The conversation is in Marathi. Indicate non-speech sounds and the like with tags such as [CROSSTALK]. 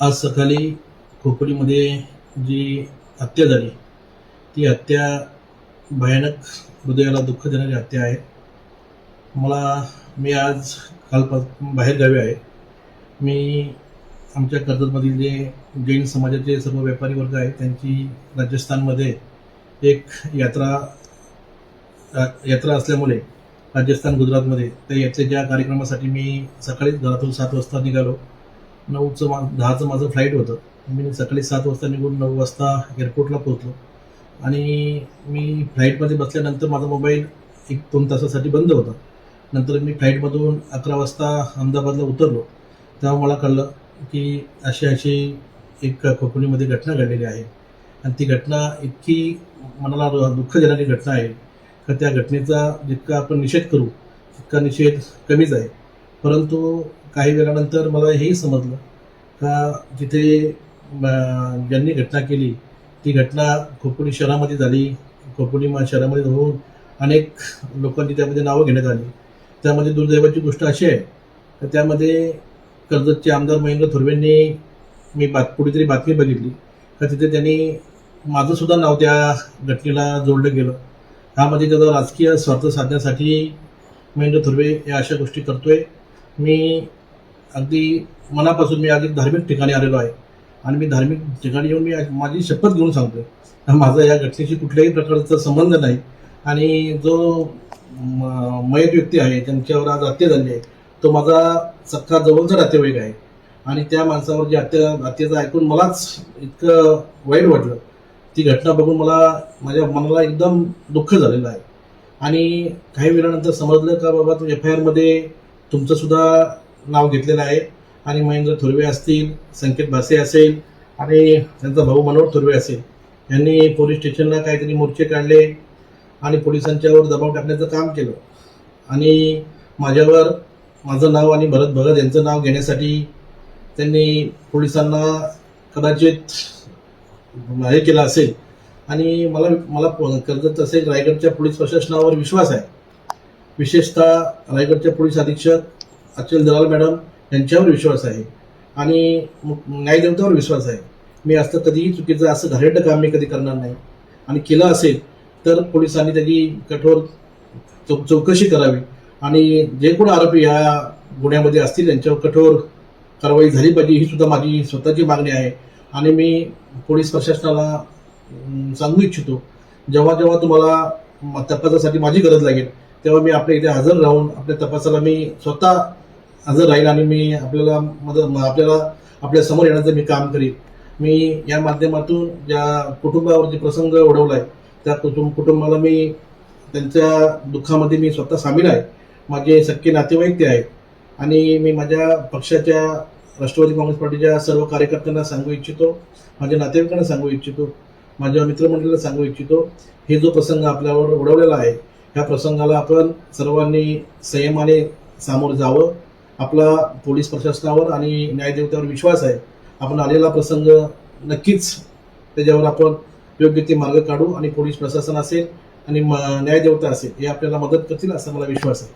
आज सकाळी खोपोलीमध्ये जी हत्या झाली ती हत्या भयानक हृदयाला दुःख देणारी हत्या आहे. मला मी आज कालपास बाहेरगावी आहे. मी आमच्या कर्जतमधील जे जैन समाजाचे सर्व व्यापारी वर्ग आहेत त्यांची राजस्थानमध्ये एक यात्रा यात्रा असल्यामुळे राजस्थान गुजरातमध्ये त्या यात्रेच्या कार्यक्रमासाठी मी सकाळीच घरातून सात वाजता निघालो. नऊचं मा दहाचं माझं फ्लाईट होतं. मी सकाळी सात वाजता निघून नऊ वाजता एअरपोर्टला पोहोचलो. आणि मी फ्लाईटमध्ये बसल्यानंतर माझा मोबाईल एक दोन तासासाठी बंद होता. नंतर मी फ्लाईटमधून अकरा वाजता अहमदाबादला उतरलो. तेव्हा मला कळलं की अशी अशी एक कोकणीमध्ये घटना घडलेली आहे. आणि ती घटना इतकी मनाला दुःख देणारी घटना आहे. का त्या घटनेचा जितका आपण निषेध करू तितका निषेध कमीच आहे. परंतु काही वेळानंतर मला हेही समजलं का जिथे ज्यांनी घटना केली ती घटना खोपोली शहरामध्ये झाली खोपोली मा- शहरामध्ये होऊन अनेक लोकांची त्यामध्ये नावं घेण्यात आली. त्यामध्ये दुर्दैवाची गोष्ट अशी आहे तर त्यामध्ये कर्जतचे आमदार महेंद्र थोरवेंनी मी बात कुठेतरी बातमी बघितली का तिथे त्यांनी माझंसुद्धा नाव त्या घटनेला जोडलं गेलं. ह्यामध्ये म्हणजे त्याचा राजकीय स्वार्थ साधण्यासाठी महेंद्र थुर्वे या अशा गोष्टी करतोय. मी अगदी मनापासून मी अगदी धार्मिक ठिकाणी आलेलो आहे. आणि मी धार्मिक ठिकाणी येऊन मी माझी शपथ घेऊन सांगतो [LAUGHS] माझा या घटनेशी कुठल्याही प्रकारचा संबंध नाही. आणि जो म- मयत व्यक्ती आहे त्यांच्यावर आज हत्या झाली आहे तो माझा सख्खा जवळचा नातेवाईक आहे. आणि त्या माणसावर जी हत्या हत्येचं ऐकून मलाच इतकं वाईट वाटलं. ती घटना बघून मला माझ्या मनाला एकदम दुःख झालेलं आहे. आणि काही वेळानंतर समजलं का बाबा तू एफ आय आरमध्ये तुमचं सुद्धा नाव घेतलेलं आहे. आणि महेंद्र थुर्वे असतील संकेत भासे असेल आणि त्यांचा भाऊ मनोहर थुर्वे असेल. यांनी पोलीस स्टेशनला काहीतरी मोर्चे काढले आणि पोलिसांच्यावर दबाव टाकण्याचं काम केलं. आणि माझ्यावर माझं नाव आणि भरत भगत यांचं नाव घेण्यासाठी त्यांनी पोलिसांना कदाचित हे केलं असेल. आणि मला मला प- कर्जत असेल रायगडच्या पोलीस प्रशासनावर विश्वास आहे. विशेषतः रायगडच्या पोलीस अधीक्षक अचल दलाल मॅडम यांच्यावर विश्वास आहे. आणि न्यायदेवतावर विश्वास आहे. मी असं कधीही चुकीचं असं घाणेरडं काम मी कधी करणार नाही. आणि केलं असेल तर पोलिसांनी त्याची कठोर चौ चौकशी करावी. आणि जे कोण आरोपी या गुन्ह्यामध्ये असतील त्यांच्यावर कठोर कारवाई झाली पाहिजे ही सुद्धा माझी स्वतःची मागणी आहे. आणि मी पोलीस प्रशासनाला सांगू इच्छितो जेव्हा जेव्हा तुम्हाला तपासासाठी माझी गरज लागेल तेव्हा मी आपल्या इथे हजर राहून आपल्या तपासाला मी स्वतः हजर राहील आणि मी आपल्याला मदत आपल्याला आपल्यासमोर येण्याचं मी काम करीन. मी या माध्यमातून ज्या कुटुंबावर जे प्रसंग ओढवला आहे त्या कुटुंब कुटुंबाला मी त्यांच्या दुःखामध्ये मी स्वतः सामील आहे. माझे सख्खे नातेवाईक ते आहेत. आणि मी माझ्या पक्षाच्या राष्ट्रवादी काँग्रेस पार्टीच्या सर्व कार्यकर्त्यांना सांगू इच्छितो माझ्या नातेवाईकांना सांगू इच्छितो माझ्या मित्रमंडळीला सांगू इच्छितो. हे जो प्रसंग आपल्यावर ओढवलेला आहे ह्या प्रसंगाला आपण सर्वांनी संयमाने सामोरं जावं. आपला पोलीस प्रशासनावर आणि न्यायदेवतेवर विश्वास आहे. आपण आलेला प्रसंग नक्कीच त्याच्यावर आपण योग्य ते मार्ग काढू आणि पोलीस प्रशासन असेल आणि न्यायदेवता असेल हे आपल्याला मदत करतील असा मला विश्वास आहे.